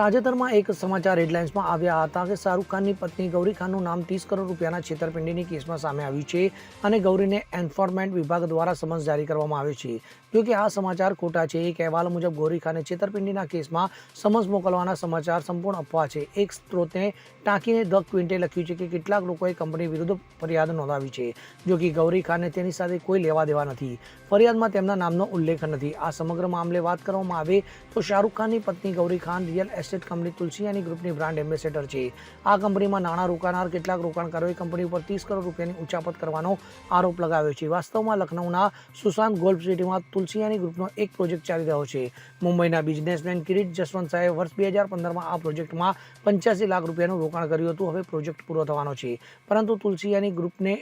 તાજેતરમાં એક સમાચાર હેડલાઇન્સમાં આવ્યા હતા કે શાહરૂખ ખાનની પત્ની ગૌરી ખાનનું નામ ત્રીસ કરોડ રૂપિયાના છેતરપિંડીની કેસમાં સામે આવ્યું છે અને ગૌરીને એન્ફોર્સમેન્ટ વિભાગ દ્વારા સમન્સ જારી કરવામાં આવ્યો છે. જોકે આ સમાચાર ખોટા છે. એક અહેવાલ મુજબ ગૌરી ખાને છેતરપિંડીના કેસમાં સમન્સ મોકલવાના સમાચાર સંપૂર્ણ અફવા છે. એક સ્ત્રોતને ટાંકીને ધ ક્વિન્ટે લખ્યું છે કે કેટલાક લોકોએ કંપની વિરુદ્ધ ફરિયાદ નોંધાવી છે. જો કે ગૌરી ખાને તેની સાથે કોઈ લેવા દેવા નથી. ફરિયાદમાં તેમના નામનો ઉલ્લેખ નથી. આ સમગ્ર મામલે વાત કરવામાં આવે તો શાહરૂખ ખાનની પત્ની Gauri Khan real estate company Tulsiani ગ્રુપની બ્રાન્ડ એમ્બેસેડર છે. આ કંપનીમાં નાણાં રોકાનાર કેટલાક રોકાણકારોએ કંપની ઉપર ત્રીસ કરોડ રૂપિયાની ઉચાપત કરવાનો આરોપ લગાવ્યો છે. વાસ્તવમાં લખનૌના સુશાંત ગોલ્ફ સિટીમાં તુલસીયાની ગ્રુપનો એક પ્રોજેક્ટ ચાલી રહ્યો છે. મુંબઈના બિઝનેસમેન કિરીટ જસવંત શાહે વર્ષ બે હજાર પંદરમાં આ પ્રોજેક્ટમાં પંચ્યાસી લાખ રૂપિયાનું રોકાણ કર્યું હતું. હવે પ્રોજેક્ટ પૂરો થવાનો છે. પરંતુ તુલસીયાની ગ્રુપને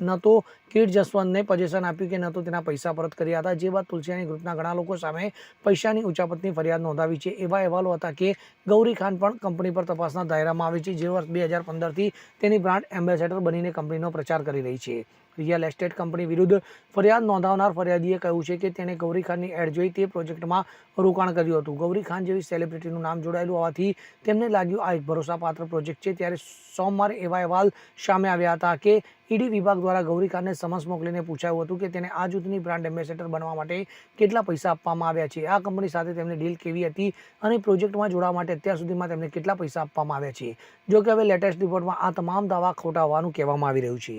ન તો કિરીટ જસવંતને પજેશન આપ્યું કે ન તો તેના પૈસા પરત કર્યા હતા. જે બાદ તુલસીયાની ગ્રુપના ઘણા લોકો સામે પૈસાની ઉચાપતની ફરિયાદ નોંધાવી છે. એવા અહેવાલો હતા કે ગૌરી ખાન પણ કંપની પર તપાસના દાયરામાં આવી છે. જે વર્ષ બે હજાર પંદરથી તેની બ્રાન્ડ એમ્બેસેડર બનીને કંપનીનો પ્રચાર કરી રહી છે. રિયલ એસ્ટેટ કંપની વિરુદ્ધ ફરિયાદ નોંધાવનાર ફરિયાદીએ કહ્યું છે કે તેણે ગૌરી ખાનની એડ જોઈ તે પ્રોજેક્ટમાં રોકાણ કર્યું હતું. ગૌરી ખાન જેવી સેલિબ્રિટીનું નામ જોડાયેલું હોવાથી તેમને લાગ્યું, આ એક ભરોસાપાત્ર પ્રોજેક્ટ છે. ત્યારે સોમવારે એવા અહેવાલ સામે આવ્યા હતા કે ઈડી વિભાગ દ્વારા ગૌરી ખાનને સમન્સ મોકલીને પૂછાયું હતું કે તેને આ જૂથની બ્રાન્ડ એમ્બેસેડર બનવા માટે કેટલા પૈસા આપવામાં આવ્યા છે. આ કંપની સાથે તેમની ડીલ કેવી હતી અને પ્રોજેક્ટમાં જોડાવા માટે અત્યાર સુધીમાં તેમને કેટલા પૈસા આપવામાં આવ્યા છે? જો કે હવે લેટેસ્ટ રિપોર્ટમાં આ તમામ દાવા ખોટા હોવાનું કહેવામાં આવી રહ્યું છે.